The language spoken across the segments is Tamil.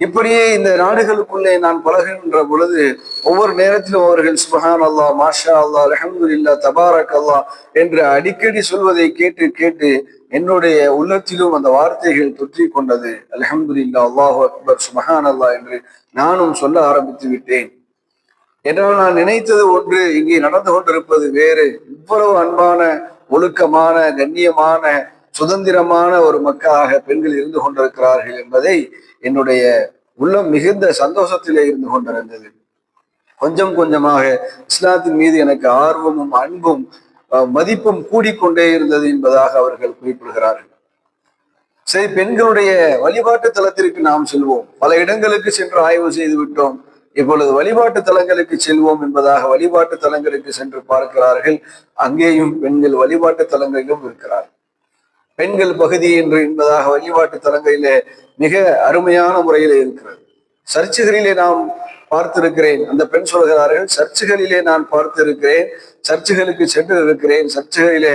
இப்படியே இந்த நாடுகளுக்குள்ளே நான் பழகுகின்ற பொழுது ஒவ்வொரு நேரத்திலும் அவர்கள் சுபஹான் அல்லா மாஷா அல்லா அலமதுல்லா தபாரக் அல்லா என்று அடிக்கடி சொல்வதை கேட்டு கேட்டு என்னுடைய உள்ளத்திலும் அந்த வார்த்தைகள் தொற்றி கொண்டது. அலமதுல்லா அல்லாஹு அக்பர் சுபஹான் அல்லா என்று நானும் சொல்ல ஆரம்பித்து விட்டேன். என்றால் நான் நினைத்தது ஒன்று இங்கே நடந்து கொண்டிருப்பது வேறு. இவ்வளவு அன்பான ஒழுக்கமான கண்ணியமான சுதந்திரமான ஒரு மக்களாக பெண்கள் இருந்து கொண்டிருக்கிறார்கள் என்பதை என்னுடைய உள்ளம் மிகுந்த சந்தோஷத்திலே இருந்து கொண்டிருந்தது. கொஞ்சம் கொஞ்சமாக இஸ்லாத்தின் மீது எனக்கு ஆர்வமும் அன்பும் அஹ், மதிப்பும் கூடிக்கொண்டே இருந்தது என்பதாக அவர்கள் குறிப்பிடுகிறார்கள். சரி பெண்களுடைய வழிபாட்டு தலத்திற்கு நாம் செல்வோம். பல இடங்களுக்கு சென்று ஆய்வு செய்து விட்டோம். இப்பொழுது வழிபாட்டு தலங்களுக்கு செல்வோம் என்பதாக வழிபாட்டு தலங்களுக்கு சென்று பார்க்கிறார்கள். அங்கேயும் பெண்கள் வழிபாட்டு தலங்களிலும் இருக்கிறார்கள். பெண்கள் பகுதி என்று என்பதாக வழிபாட்டு தலங்களிலே மிக அருமையான முறையிலே இருக்கிறது. சர்ச்சுகளிலே நாம் பார்த்திருக்கிறேன். அந்த பெண் சொல்கிறார்கள் சர்ச்சுகளிலே நான் பார்த்திருக்கிறேன். சர்ச்சுகளுக்கு சென்று இருக்கிறேன் சர்ச்சுகளிலே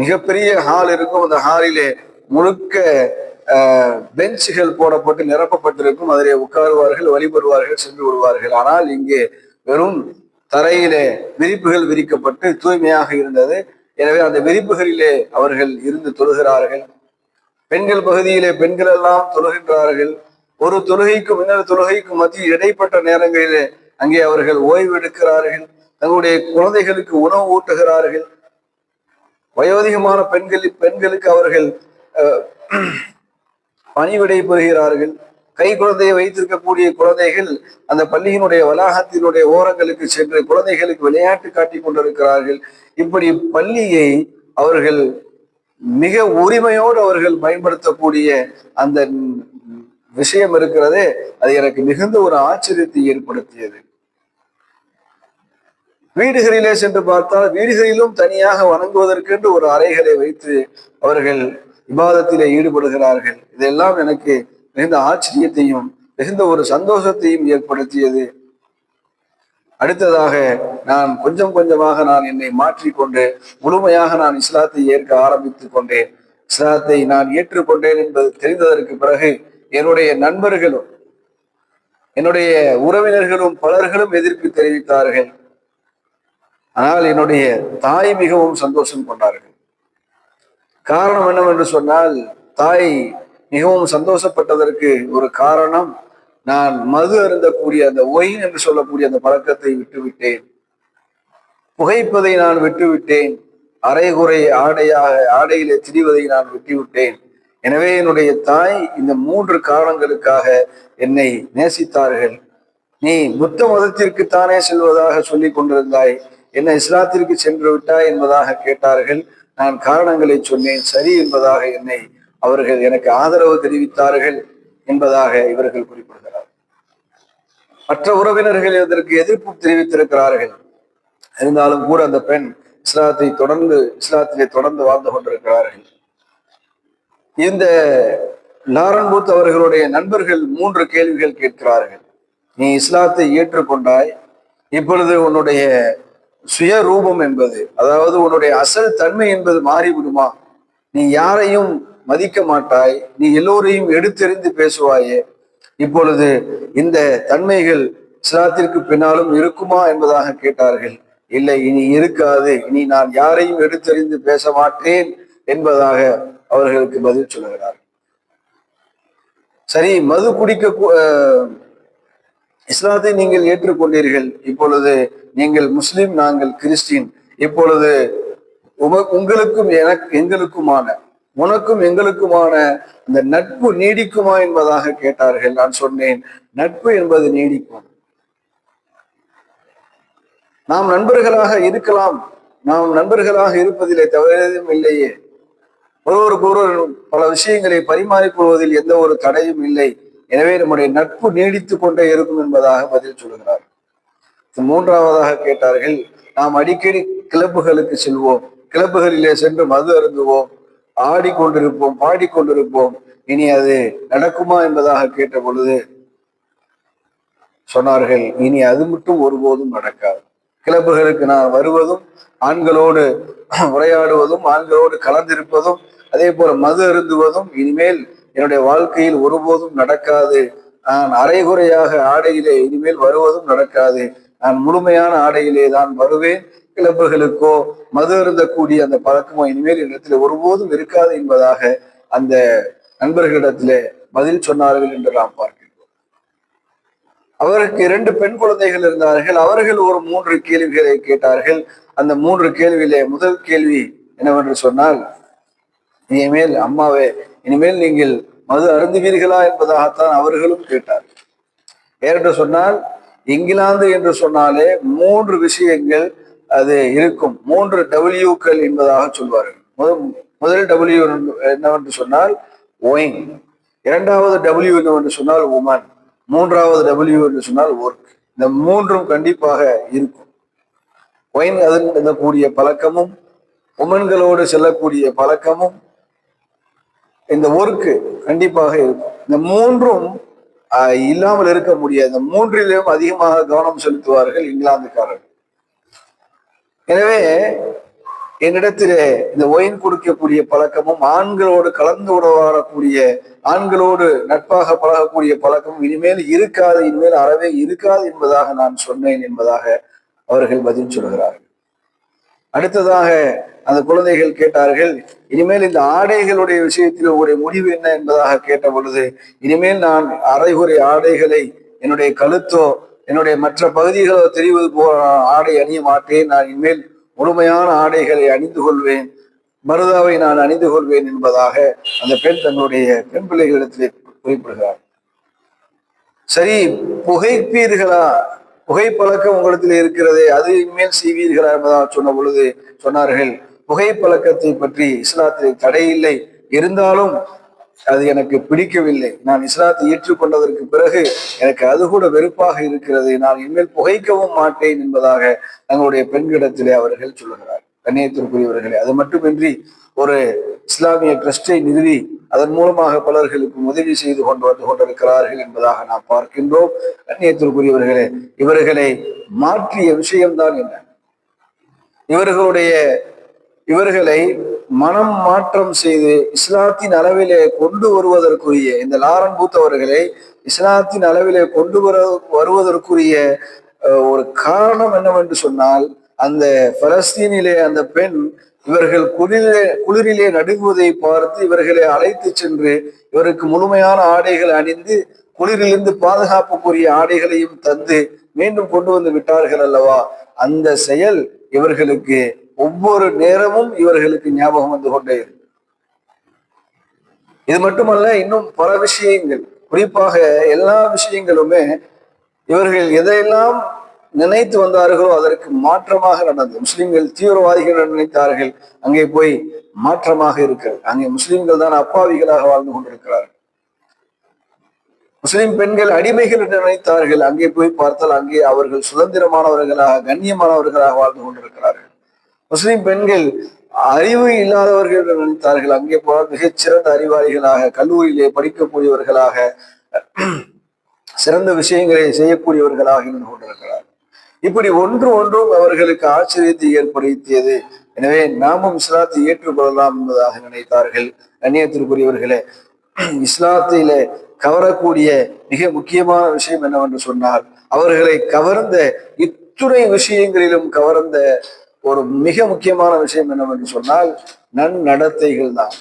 மிகப்பெரிய ஹால் இருக்கும். அந்த ஹாலிலே முழுக்க பெஞ்சுகள் போடப்பட்டு நிரப்பப்பட்டிருக்கும். அதிலே உட்காருவார்கள் வழிபடுவார்கள் சென்று விடுவார்கள். ஆனால் இங்கே வெறும் தரையிலே விரிப்புகள் விரிக்கப்பட்டு தூய்மையாக இருந்தது. எனவே அந்த விரிப்புகளிலே அவர்கள் இருந்து தொழுகிறார்கள். பெண்கள் பகுதியிலே பெண்கள் எல்லாம் தொழுகின்றார்கள். ஒரு தொழுகைக்கும் இன்னொரு தொழுகைக்கும் மத்தியில் இடைப்பட்ட நேரங்களிலே அங்கே அவர்கள் ஓய்வு எடுக்கிறார்கள் தங்களுடைய குழந்தைகளுக்கு உணவு ஊட்டுகிறார்கள். வயோதிகமான பெண்கள் பெண்களுக்கு அவர்கள் அஹ், பணிவிடை பெறுகிறார்கள். கை குழந்தையை வைத்திருக்கக்கூடிய குழந்தைகள் அந்த பள்ளியினுடைய வளாகத்தினுடைய ஓரங்களுக்கு சென்று குழந்தைகளுக்கு விளையாட்டு காட்டிக் கொண்டிருக்கிறார்கள். இப்படி பள்ளியை அவர்கள் மிக உரிமையோடு அவர்கள் பயன்படுத்தக்கூடிய அந்த விஷயம் இருக்கிறதே அது எனக்கு மிகுந்த ஒரு ஆச்சரியத்தை ஏற்படுத்தியது. வீடுகளிலே சென்று பார்த்தால் வீடுகளிலும் தனியாக வணங்குவதற்கென்று ஒரு அறைகளை வைத்து அவர்கள் விவாதத்திலே ஈடுபடுகிறார்கள். இதெல்லாம் எனக்கு மிகுந்த ஆச்சரியத்தையும் மிகுந்த ஒரு சந்தோஷத்தையும் ஏற்படுத்தியது. அடுத்ததாக நான் கொஞ்சம் கொஞ்சமாக நான் என்னை மாற்றிக்கொண்டு முழுமையாக நான் இஸ்லாத்தை ஏற்க ஆரம்பித்துக் கொண்டேன். இஸ்லாத்தை நான் ஏற்றுக்கொண்டேன் என்பது தெரிந்ததற்கு பிறகு என்னுடைய நண்பர்களும் என்னுடைய உறவினர்களும் பலர்களும் எதிர்ப்பு தெரிவித்தார்கள். ஆனால் என்னுடைய தாய் மிகவும் சந்தோஷம் கொண்டார்கள். காரணம் என்னவென்று சொன்னால் தாய் மிகவும் சந்தோஷப்பட்டதற்கு ஒரு காரணம் நான் மது அருந்தக்கூடிய அந்த ஒயின் என்று சொல்லக்கூடிய அந்த பழக்கத்தை விட்டுவிட்டேன். புகைப்பதை நான் விட்டுவிட்டேன். அரைகுறை ஆடையாக ஆடையிலே திரிவதை நான் விட்டுவிட்டேன். எனவே என்னுடைய தாய் இந்த மூன்று காரணங்களுக்காக என்னை நேசித்தார்கள். நீ புத்த மதத்திற்கு தானே செல்வதாக சொல்லி கொண்டிருந்தாய். என்ன இஸ்லாத்திற்கு சென்று விட்டாய் என்பதாக கேட்டார்கள். நான் காரணங்களை சொன்னேன். சரி என்பதாக என்னை அவர்கள் எனக்கு ஆதரவு தெரிவித்தார்கள் என்பதாக இவர்கள் குறிப்பிடுகிறார். மற்ற உறவினர்கள் இதற்கு எதிர்ப்பு தெரிவித்திருக்கிறார்கள். இருந்தாலும் கூட அந்த பெண் இஸ்லாத்தை தொடர்ந்து இஸ்லாத்திலே தொடர்ந்து வாழ்ந்து கொண்டிருக்கிறார்கள். இந்த லாரன் பூத் அவர்களுடைய நண்பர்கள் மூன்று கேள்விகள் கேட்கிறார்கள். நீ இஸ்லாத்தை ஏற்றுக்கொண்டாய் இப்பொழுது உன்னுடைய சுய ரூபம் என்பது அதாவது உன்னுடைய அசல் தன்மை என்பது மாறிவிடுமா? நீ யாரையும் மதிக்க மாட்டாய். நீ எல்லோரையும் எடுத்தெறிந்து பேசுவாயே. இப்பொழுது இந்த தன்மைகள் இஸ்லாத்திற்கு பின்னாலும் இருக்குமா என்பதாக கேட்டார்கள். இல்லை இனி இருக்காது. இனி நான் யாரையும் எடுத்தறிந்து பேச மாட்டேன் என்பதாக அவர்களுக்கு பதில் சொல்லுகிறார் சரி மது குடிக்க இஸ்லாத்தை நீங்கள் ஏற்றுக்கொண்டீர்கள். இப்பொழுது நீங்கள் முஸ்லிம் நாங்கள் கிறிஸ்டின். இப்பொழுது உங்களுக்கும் எனக்கு எங்களுக்குமான உனக்கும் எங்களுக்குமான அந்த நட்பு நீடிக்குமா என்பதாக கேட்டார்கள். நான் சொன்னேன் நட்பு என்பது நீடிக்கும். நாம் நண்பர்களாக இருக்கலாம். நாம் நண்பர்களாக இருப்பதிலே தவறும் இல்லையே. ஒருவருக்கு ஒருவர் பல விஷயங்களை பரிமாறிக்கொள்வதில் எந்த ஒரு தடையும் இல்லை. எனவே நம்முடைய நட்பு நீடித்துக் கொண்டே இருக்கும் என்பதாக பதில் சொல்கிறார். மூன்றாவதாக கேட்டார்கள் நாம் அடிக்கடி கிளப்புகளுக்கு செல்வோம். கிளப்புகளிலே சென்று மது அருந்துவோம். ஆடிக்கொண்டிருப்போம் பாடிக்கொண்டிருப்போம். இனி அது நடக்குமா என்பதாக கேட்ட பொழுது சொன்னார்கள் இனி அது மட்டும் ஒருபோதும் நடக்காது. கிளப்புகளுக்கு நான் வருவதும் ஆண்களோடு உரையாடுவதும் ஆண்களோடு கலந்திருப்பதும் அதே போல மது அருந்துவதும் இனிமேல் என்னுடைய வாழ்க்கையில் ஒருபோதும் நடக்காது. நான் அரைகுறையாக ஆடையிலே இனிமேல் வருவதும் நடக்காது. நான் முழுமையான ஆடையிலே தான் வருவேன். கிளப்புகளுக்கோ மது அருந்தக்கூடிய அந்த பழக்கமோ இனிமேல் இடத்துல ஒருபோதும் இருக்காது என்பதாக அந்த நண்பர்களிடத்திலே பதில் சொன்னார்கள் என்று நாம் பார்க்கின்றோம். அவருக்கு இரண்டு பெண் குழந்தைகள் இருந்தார்கள். அவர்கள் ஒரு மூன்று கேள்விகளை கேட்டார்கள். அந்த மூன்று கேள்வியிலே முதல் கேள்வி என்னவென்று சொன்னால் இனிமேல் அம்மாவே இனிமேல் நீங்கள் மது அருந்துவீர்களா என்பதாகத்தான் அவர்களும் கேட்டார்கள். ஏனென்று சொன்னால் இங்கிலாந்து என்று சொன்னாலே மூன்று விஷயங்கள் அது இருக்கும். மூன்று டபிள்யூக்கள் என்பதாக சொல்வார்கள். முதல் முதல் டபிள்யூ என்னவென்று சொன்னால் ஒயின் இரண்டாவது டபிள்யூ என்னவென்று சொன்னால் உமன் மூன்றாவது டபிள்யூ என்று சொன்னால் ஒர்க் இந்த மூன்றும் கண்டிப்பாக இருக்கும். ஒயின் அது கூடிய பழக்கமும் உமன்களோடு செல்லக்கூடிய பழக்கமும் இந்த ஒர்க்கு கண்டிப்பாக இருக்கும். இந்த மூன்றும் இல்லாமல் இருக்க முடியாது. இந்த மூன்றிலும் அதிகமாக கவனம் செலுத்துவார்கள் இங்கிலாந்துக்காரர்கள். எனவே என்னிடத்திலே இந்த ஒயின் கொடுக்கக்கூடிய பழக்கமும் ஆண்களோடு கலந்து உடவாடக்கூடிய ஆண்களோடு நட்பாக பழகக்கூடிய பழக்கமும் இனிமேல் இருக்காது இனிமேல் அறவே இருக்காது என்பதாக நான் சொன்னேன் என்பதாக அவர்கள் பதில் சொல்கிறார்கள். அடுத்ததாக அந்த குழந்தைகள் கேட்டார்கள் இனிமேல் இந்த ஆடைகளுடைய விஷயத்தில் உங்களுடைய முடிவு என்ன என்பதாக கேட்ட பொழுது இனிமேல் நான் அரைகுறை ஆடைகளை என்னுடைய கழுத்தோ என்னுடைய மற்ற பகுதிகளோ தெரிவது போல நான் ஆடை அணிய மாட்டேன். நான் இனிமேல் முழுமையான ஆடைகளை அணிந்து கொள்வேன். மருதாவை நான் அணிந்து கொள்வேன் என்பதாக அந்த பெண் தன்னுடைய பெண் பிள்ளைகளிடத்திலே குறிப்பிடுகிறார் சரி புகைப்பீர்களா? புகைப்பழக்கம் உங்களிடத்தில் இருக்கிறதே அது இனிமேல் செய்வீர்களா என்பதாக சொன்ன பொழுது சொன்னார்கள். புகைப்பழக்கத்தை பற்றி இஸ்லாத்திலே தடை இல்லை. இருந்தாலும் அது எனக்கு பிடிக்கவில்லை. நான் இஸ்லாத்தை ஏற்றுக்கொண்டதற்கு பிறகு எனக்கு அது கூட வெறுப்பாக இருக்கிறது. நான் இனிமேல் புகைக்கவும் மாட்டேன் என்பதாக தங்களுடைய பெண்களிடத்திலே அவர்கள் சொல்லுகிறார். கண்ணியத்திற்குரியவர்களே அது மட்டுமின்றி ஒரு இஸ்லாமிய ட்ரஸ்டை நிறுவி அதன் மூலமாக பலர்களுக்கு உதவி செய்து கொண்டு வந்து கொண்டிருக்கிறார்கள் என்பதாக நாம் பார்க்கின்றோம். கண்ணியத்திற்குரியவர்களே இவர்களை மாற்றிய விஷயம்தான் என்ன? இவர்களுடைய இவர்களை மனம் மாற்றம் செய்து இஸ்லாத்தின் அளவிலே கொண்டு வருவதற்குரிய இந்த லாரன் பூத் அவர்களை இஸ்லாத்தின் அளவிலே கொண்டு வர வருவதற்குரிய ஒரு காரணம் என்னவென்று சொன்னால் அந்த பலஸ்தீனிலே அந்த பெண் இவர்கள் குளிரிலே குளிரிலே நடுங்குவதை பார்த்து இவர்களை அழைத்து சென்று இவருக்கு முழுமையான ஆடைகள் அணிந்து குளிரிலிருந்து பாதுகாப்புக்குரிய ஆடைகளையும் தந்து மீண்டும் கொண்டு வந்து விட்டார்கள் அல்லவா? அந்த செயல் இவர்களுக்கு ஒவ்வொரு நேரமும் இவர்களுக்கு ஞாபகம் வந்து கொண்டே இருக்கு. இது மட்டுமல்ல இன்னும் பல விஷயங்கள். குறிப்பாக எல்லா விஷயங்களுமே இவர்கள் எதையெல்லாம் நினைத்து வந்தார்களோ அதற்கு மாற்றமாக நடந்தது. முஸ்லிம்கள் தீவிரவாதிகள் நினைத்தார்கள். அங்கே போய் மாற்றமாக இருக்கிறது. அங்கே முஸ்லிம்கள் தான் அப்பாவிகளாக வாழ்ந்து கொண்டிருக்கிறார்கள். முஸ்லிம் பெண்கள் அடிமைகள் என்று நினைத்தார்கள். அங்கே போய் பார்த்தால் அங்கே அவர்கள் சுதந்திரமானவர்களாக கண்ணியமானவர்களாக வாழ்ந்து கொண்டிருக்கிறார்கள். முஸ்லிம் பெண்கள் அறிவு இல்லாதவர்கள் என்று நினைத்தார்கள். அங்கே போனால் மிகச்சிறந்த அறிவாளிகளாக கல்லூரியிலே படிக்கக்கூடியவர்களாக சிறந்த விஷயங்களை செய்யக்கூடியவர்களாக இருந்து கொண்டிருக்கிறார் இப்படி ஒன்று ஒன்றும் அவர்களுக்கு ஆச்சரியத்தை ஏற்படுத்தியது. எனவே நாமும் இஸ்லாத்தை ஏற்றுக்கொள்ளலாம் என்பதாக நினைத்தார்கள். கண்ணியத்திற்குரியவர்களே இஸ்லாத்திலே கவரக்கூடிய மிக முக்கியமான விஷயம் என்னவென்று சொன்னால் அவர்களை கவர்ந்த இத்துணை விஷயங்களிலும் கவர்ந்த ஒரு மிக முக்கியமான விஷயம் என்னவென்று சொன்னால் நன்னடத்தைகள் தான்.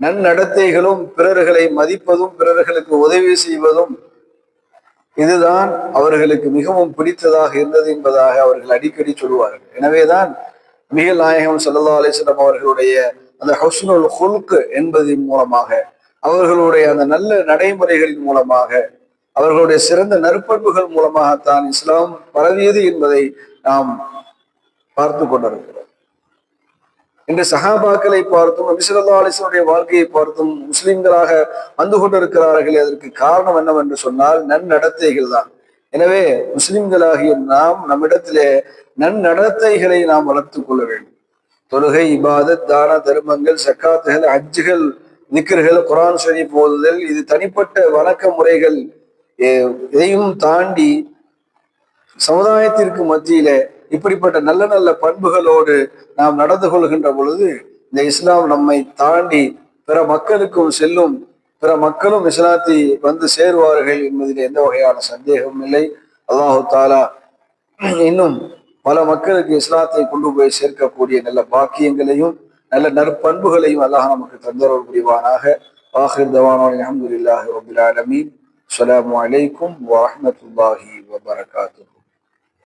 நன்னடத்தைகளும் பிறர்களை மதிப்பதும் பிறர்களுக்கு உதவி செய்வதும் இதுதான் அவர்களுக்கு மிகவும் பிடித்ததாக இருந்தது என்பதாக அவர்கள் அடிக்கடி சொல்லுவார்கள். எனவேதான் மிகல் நாயகம் சல்லா அலிஸ்லாம் அவர்களுடைய அந்த ஹஸ்னுல் ஹுல்கு என்பதின் மூலமாக அவர்களுடைய அந்த நல்ல நடைமுறைகளின் மூலமாக அவர்களுடைய சிறந்த நற்பண்புகள் மூலமாகத்தான் இஸ்லாம் பரவியது என்பதை நாம் பார்த்து கொண்டிருக்கிறோம் இன்று சஹாபாக்களை பார்த்தும் நபிசல்லா அலிஸ்வனுடைய வாழ்க்கையை பார்த்தும் முஸ்லிம்களாக வந்து கொண்டிருக்கிறார்கள் அதற்கு காரணம் என்னவென்று சொன்னால் நன்னடத்தைகள் தான். எனவே முஸ்லிம்களாகிய நாம் நம்மிடத்திலே நன்னடத்தைகளை நாம் வளர்த்துக் கொள்ள வேண்டும். தொழுகை இபாதத் தான தர்மங்கள் சக்காத்துகள் ஹஜ்ஜுகள் நிக்கர்கள் குரான் ஷரீப் ஓதுதல் இது தனிப்பட்ட வணக்க முறைகள். எ- இதையும் தாண்டி சமுதாயத்திற்கு மத்தியில இப்படிப்பட்ட நல்ல நல்ல பண்புகளோடு நாம் நடந்து கொள்கின்ற பொழுது இந்த இஸ்லாம் நம்மை தாண்டி பிற மக்களுக்கும் செல்லும் பிற மக்களும் இஸ்லாத்தை வந்து சேருவார்கள் என்பதில் எந்த வகையான சந்தேகமும் இல்லை. அல்லாஹு தாலா இன்னும் பல மக்களுக்கு இஸ்லாத்தை கொண்டு போய் சேர்க்கக்கூடிய நல்ல பாக்கியங்களையும் நல்ல நற்பண்புகளையும் அல்லாஹ் நமக்கு தந்தரவு புரிவானாக. ஆஹிர் தவானோ அலமதுல்லாஹி ரபுல் ஆலமீன். அஸ்ஸலாமு வலைக்கும் வரமத்துல்லாஹி வபரகாத்து